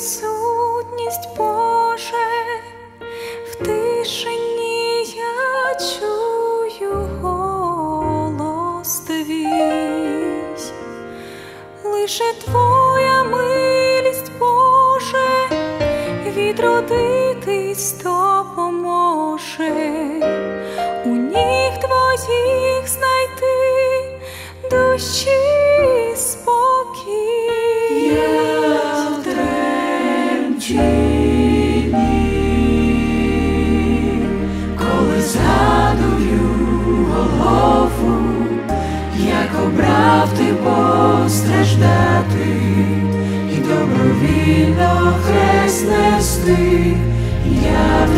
присутність Боже, в тишині я чую голос твій, лише твоя милість, Боже, відродитись то поможе, у ніг твоїх знайти душі. ти я в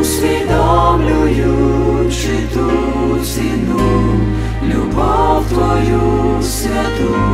усвідомлюючи ту ціну, любов твою святу.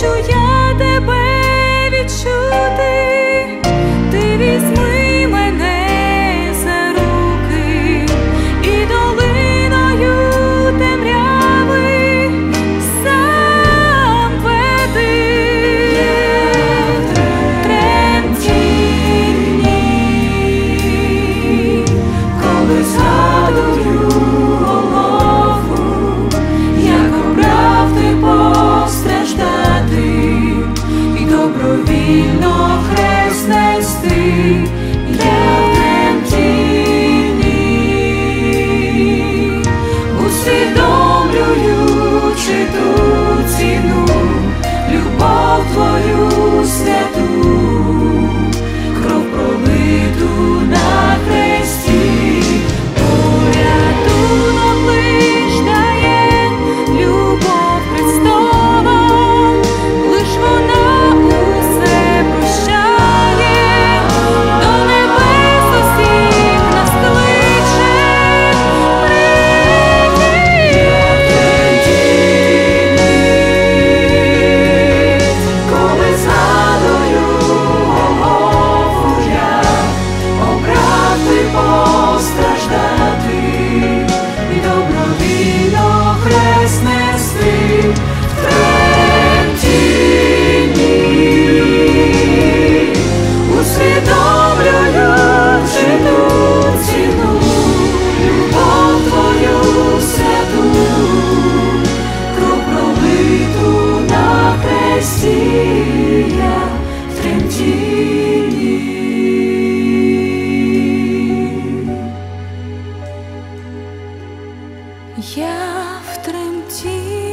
就要 Я в тремтінні.